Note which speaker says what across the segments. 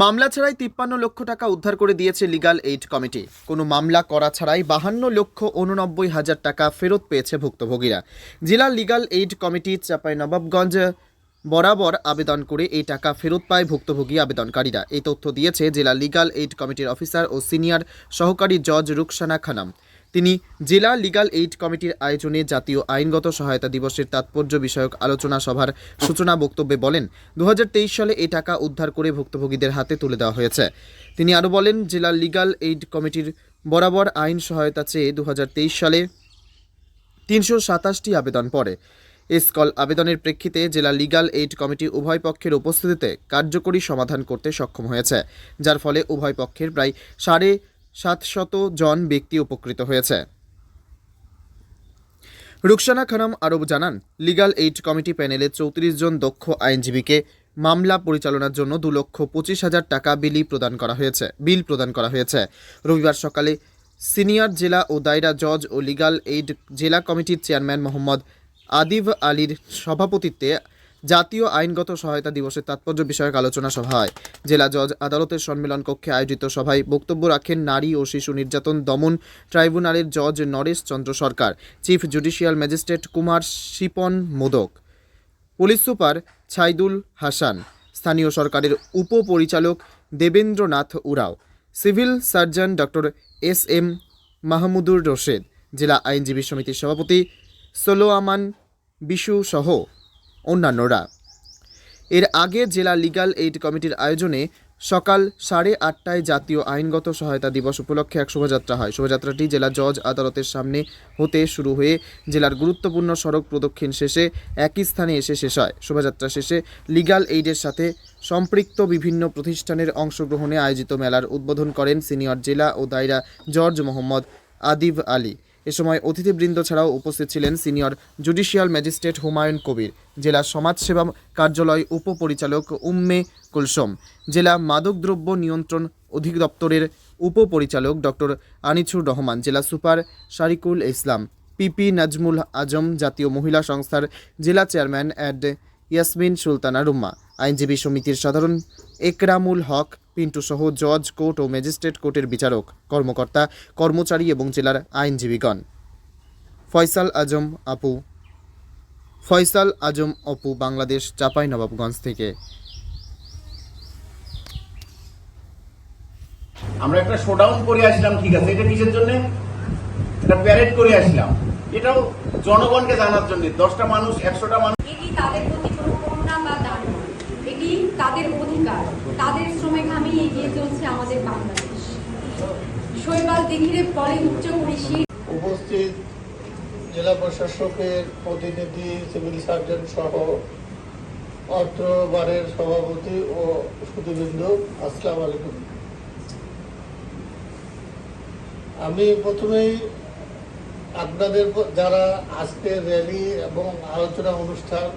Speaker 1: মামলা ছাড়াই তিপ্পান্ন লক্ষ টাকা উদ্ধার করে দিয়েছে লিগাল এইড কমিটি কোনো মামলা করা ছাড়াই বাহান্ন লক্ষ উননব্বই হাজার টাকা ফেরত পেয়েছে ভুক্তভোগীরা জেলা লিগাল এইড কমিটি চাঁপাইনবাবগঞ্জ বরাবর আবেদন করে এই টাকা ফেরত পায় ভুক্তভোগী আবেদনকারীরা এই তথ্য দিয়েছে জেলা লিগাল এইড কমিটির অফিসার ও সিনিয়র সহকারী জজ রুকসানা খানাম তিনি জেলা লিগাল এইড কমিটির আয়োজনে জাতীয় আইনগত সহায়তা দিবসের তাৎপর্য বিষয়ক আলোচনা সভার সূচনা বক্তব্যে বলেন দু সালে এই টাকা উদ্ধার করে ভুক্তভোগীদের হাতে তুলে দেওয়া হয়েছে তিনি আরও বলেন জেলা লিগাল এইড কমিটির বরাবর আইন সহায়তা চেয়ে দু সালে তিনশো সাতাশটি আবেদন পড়ে এসকল আবেদনের প্রেক্ষিতে জেলা লিগাল এইড কমিটি উভয় পক্ষের উপস্থিতিতে কার্যকরী সমাধান করতে সক্ষম হয়েছে যার ফলে উভয় পক্ষের প্রায় সাড়ে সাতশত জন ব্যক্তি উপকৃত হয়েছে রুকসানা খানম আরও জানান লিগাল এইড কমিটি প্যানেলে চৌত্রিশ জন দক্ষ আইনজীবীকে মামলা পরিচালনার জন্য দু লক্ষ পঁচিশ হাজার টাকা বিলি প্রদান করা হয়েছে বিল প্রদান করা হয়েছে রবিবার সকালে সিনিয়র জেলা ও দায়রা জজ ও লিগাল এইড জেলা কমিটির চেয়ারম্যান মোহাম্মদ আদিব আলীর সভাপতিত্বে জাতীয় আইনগত সহায়তা দিবসের তাৎপর্য বিষয়ক আলোচনা সভায় জেলা জজ আদালতের সম্মেলন কক্ষে আয়োজিত সভায় বক্তব্য রাখেন নারী ও শিশু নির্যাতন দমন ট্রাইব্যুনালের জজ Naresh Chandra Sarkar chief judicial magistrate Kumar Shipon Modak police super Saidul Hasan স্থানীয় সরকারের উপপরিচালক Debendranath Urao civil surgeon doctor S M Mahmudur Rashed জেলা আইনজীবী সমিতির সভাপতি সোলোয়ামান বিশু সহ অন্যান্যরা এর আগে জেলা লিগাল এইড কমিটির আয়োজনে সকাল সাড়ে আটটায় জাতীয় আইনগত সহায়তা দিবস উপলক্ষে এক শোভাযাত্রা হয় শোভাযাত্রাটি জেলা জজ আদালতের সামনে হতে শুরু হয়ে জেলার গুরুত্বপূর্ণ সড়ক প্রদক্ষিণ শেষে একই স্থানে এসে শেষ হয় শোভাযাত্রা শেষে লিগাল এইডের সাথে সম্পৃক্ত বিভিন্ন প্রতিষ্ঠানের অংশগ্রহণে আয়োজিত মেলার উদ্বোধন করেন সিনিয়র জেলা ও দায়রা জর্জ মোহাম্মদ আদিব আলী এ সময় অতিথিবৃন্দ ছাড়াও উপস্থিত ছিলেন senior judicial magistrate Humayun Kabir জেলা সমাজসেবা কার্যালয় উপপরিচালক উম্মে কুলসম জেলা মাদকদ্রব্য নিয়ন্ত্রণ অধিদপ্তরের উপপরিচালক ডক্টর আনিছুর রহমান জেলা সুপার শারিকুল ইসলাম পিপি নাজমুল আজম জাতীয় মহিলা সংস্থার জেলা চেয়ারম্যান অ্যাড ইয়াসমিন সুলতানা রুম্মা আইনজীবী সমিতির সাধারণ একরামুল হক পিন্টুসহ জজ কোর্ট ও ম্যাজিস্ট্রেট কোর্টের বিচারক কর্মকর্তা কর্মচারী এবং জেলার আইনজীবীগণ ফয়সাল আজম আপু ফয়সাল আজম অপু বাংলাদেশ চাপাই নবাবগঞ্জ থেকে
Speaker 2: আমরা একটা শোডাউন করে আসলাম ঠিক আছে এটা কিসের জন্য এটা প্যারেড করে আসলাম এটাও জনগণকে জানার জন্য দশটা মানুষ একশোটা মানুষ
Speaker 3: তাদের প্রতি উপস্থিত
Speaker 4: জেলা প্রশাসকের প্রতিনিধি সিভিল সার্জন সহ অর্থবারের সভাপতি ও আসসালাম আলাইকুম আমি প্রথমেই আপনাদের যারা আজকে র্যালি এবং আলোচনা অনুষ্ঠান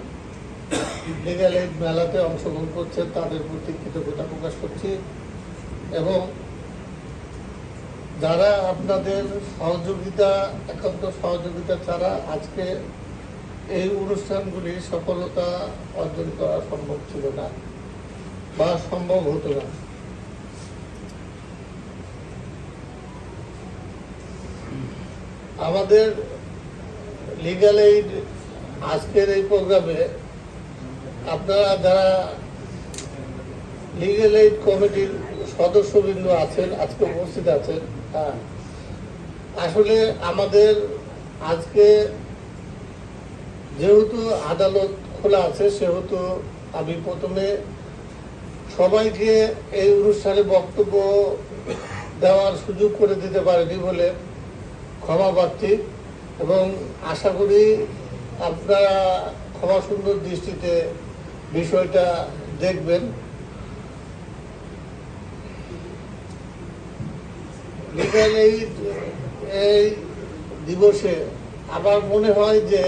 Speaker 4: লিগাল মেলাতে অংশগ্রহণ করছে তাদের প্রতি কৃতজ্ঞতা প্রকাশ করছি এবং যারা আপনাদের সহযোগিতা একান্ত সহযোগিতা ছাড়া আজকে এই অনুষ্ঠানগুলি সফলতা অর্জন করা সম্ভব ছিল না বা সম্ভব হতো না আমাদের লিগাল এইড আজকের এই প্রোগ্রামে আপনারা যারা লিগেল এইড কমিটির সদস্যবৃন্দ আছেন আজকে উপস্থিত আছেন হ্যাঁ। আসলে আমাদের আজকে যেহেতু আদালত খোলা আছে সেহেতু আমি প্রথমে সবাইকে এই অনুষ্ঠানে বক্তব্য দেওয়ার সুযোগ করে দিতে পারেনি বলে ক্ষমা পাচ্ছি এবং আশা করি আপনারা ক্ষমা সুন্দর দৃষ্টিতে বিষয়টা দেখবেন এই এই দিবসে আমার মনে হয় যে